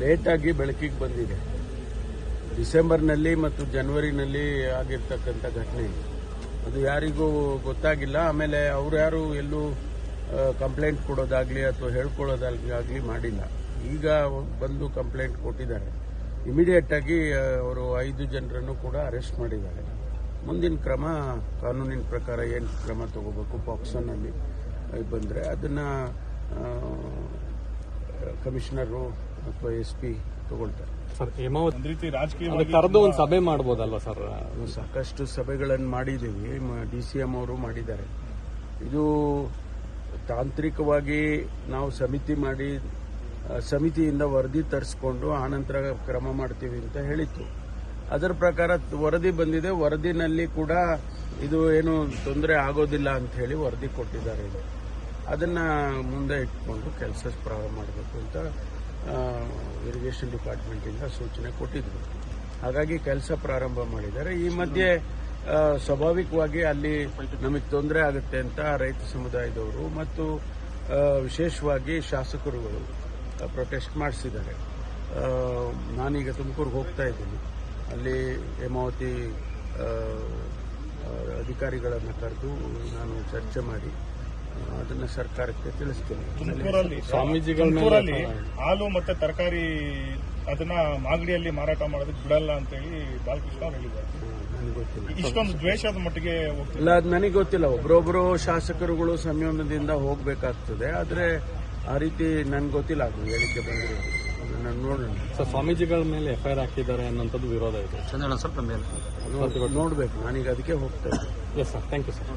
ಲೇಟಾಗಿ ಬೆಳಕಿಗೆ ಬಂದಿದೆ. ಡಿಸೆಂಬರ್ನಲ್ಲಿ ಮತ್ತು ಜನವರಿನಲ್ಲಿ ಆಗಿರ್ತಕ್ಕಂಥ ಘಟನೆ ಅದು ಯಾರಿಗೂ ಗೊತ್ತಾಗಿಲ್ಲ. ಆಮೇಲೆ ಅವ್ರು ಯಾರು ಎಲ್ಲೂ ಕಂಪ್ಲೇಂಟ್ ಕೊಡೋದಾಗ್ಲಿ ಅಥವಾ ಹೇಳ್ಕೊಳ್ಳೋದಾಗ್ಲಿ ಮಾಡಿಲ್ಲ. ಈಗ ಬಂದು ಕಂಪ್ಲೇಂಟ್ ಕೊಟ್ಟಿದ್ದಾರೆ. ಇಮಿಡಿಯೇಟ್ ಆಗಿ ಅವರು ಐದು ಜನರನ್ನು ಕೂಡ ಅರೆಸ್ಟ್ ಮಾಡಿದ್ದಾರೆ. ಮುಂದಿನ ಕ್ರಮ, ಕಾನೂನಿನ ಪ್ರಕಾರ ಏನು ಕ್ರಮ ತಗೋಬೇಕು ಪಾಕ್ಸೋನಲ್ಲಿ ಬಂದರೆ ಅದನ್ನು ಕಮಿಷನರು ಅಥವಾ ಎಸ್ ಪಿ ತಗೊಳ್ತಾರೆ. ಸರ್ ಹೇಮಾವತಿ ಒಂದ್ ರೀತಿ ರಾಜಕೀಯ ಕರೆದು ಒಂದು ಸಭೆ ಮಾಡ್ಬೋದಲ್ವಾ ಸರ್? ಸಾಕಷ್ಟು ಸಭೆಗಳನ್ನು ಮಾಡಿದ್ದೀವಿ ಡಿ ಸಿ ಎಂ ಅವರು ಮಾಡಿದ್ದಾರೆ. ಇದು ತಾಂತ್ರಿಕವಾಗಿ ನಾವು ಸಮಿತಿ ಮಾಡಿ ಸಮಿತಿಯಿಂದ ವರದಿ ತರಿಸ್ಕೊಂಡು ಆನಂತರ ಕ್ರಮ ಮಾಡ್ತೀವಿ ಅಂತ ಹೇಳಿತ್ತು. ಅದರ ಪ್ರಕಾರ ವರದಿ ಬಂದಿದೆ ವರದಿನಲ್ಲಿ ಕೂಡ ಇದು ಏನು ತೊಂದರೆ ಆಗೋದಿಲ್ಲ ಅಂತ ಹೇಳಿ ವರದಿ ಕೊಟ್ಟಿದ್ದಾರೆ. ಅದನ್ನ ಮುಂದೆ ಇಟ್ಕೊಂಡು ಕೆಲಸ ಪ್ರಾರಂಭ ಮಾಡಬೇಕು ಅಂತ ಇರಿಗೇಷನ್ ಡಿಪಾರ್ಟ್ಮೆಂಟಿಂದ ಸೂಚನೆ ಕೊಟ್ಟಿದ್ರು. ಹಾಗಾಗಿ ಕೆಲಸ ಪ್ರಾರಂಭ ಮಾಡಿದ್ದಾರೆ. ಈ ಮಧ್ಯೆ ಸ್ವಾಭಾವಿಕವಾಗಿ ಅಲ್ಲಿ ನಮಗೆ ತೊಂದರೆ ಆಗುತ್ತೆ ಅಂತ ರೈತ ಸಮುದಾಯದವರು ಮತ್ತು ವಿಶೇಷವಾಗಿ ಶಾಸಕರುಗಳು ಪ್ರೊಟೆಸ್ಟ್ ಮಾಡಿಸಿದ್ದಾರೆ. ನಾನೀಗ ತುಮಕೂರಿಗೆ ಹೋಗ್ತಾ ಇದ್ದೀನಿ. ಅಲ್ಲಿ ಹೇಮಾವತಿ ಅಧಿಕಾರಿಗಳನ್ನು ಕರೆದು ನಾನು ಚರ್ಚೆ ಮಾಡಿ ಅದನ್ನ ಸರ್ಕಾರಕ್ಕೆ ತಿಳಿಸ್ತೇನೆ. ತುಮಕೂರಲ್ಲಿ ಸ್ವಾಮೀಜಿಗಳ ಮೇಲೆ ತುಮಕೂರಲ್ಲಿ ಹಾಲು ಮತ್ತೆ ತರಕಾರಿ ಅದನ್ನ ಮಾಗಡಿಯಲ್ಲಿ ಮಾರಾಟ ಮಾಡೋದಕ್ಕೆ ಬಿಡಲ್ಲ ಅಂತ ಹೇಳಿ ಬಾಲಕೃಷ್ಣ ಅವ್ರು ಹೇಳಿದ್ದಾರೆ. ಗೊತ್ತಿಲ್ಲ. ಇಷ್ಟೊಂದು ದ್ವೇಷದ ಮಟ್ಟಿಗೆ ಇಲ್ಲ ಅದು ನನಗೆ ಗೊತ್ತಿಲ್ಲ. ಒಬ್ರೊಬ್ರು ಶಾಸಕರುಗಳು ಸಂಯಮದಿಂದ ಹೋಗ್ಬೇಕಾಗ್ತದೆ. ಆದರೆ ಆ ರೀತಿ ನನ್ಗೆ ಗೊತ್ತಿಲ್ಲ ಅದು ಹೇಳಿಕೆ ಬಂದಿರೋದು. ಅದನ್ನ ನೋಡೋಣ. ಸರ್ ಸ್ವಾಮೀಜಿಗಳ ಮೇಲೆ ಎಫ್ಐಆರ್ ಹಾಕಿದ್ದಾರೆ ಅನ್ನೋಂಥದ್ದು ವಿರೋಧ ಇದೆ. ಅದು ನೋಡ್ಬೇಕು. ನಾನೀಗ ಅದಕ್ಕೆ ಹೋಗ್ತಾ ಇದ್ದೀನಿ. Yes sir thank you sir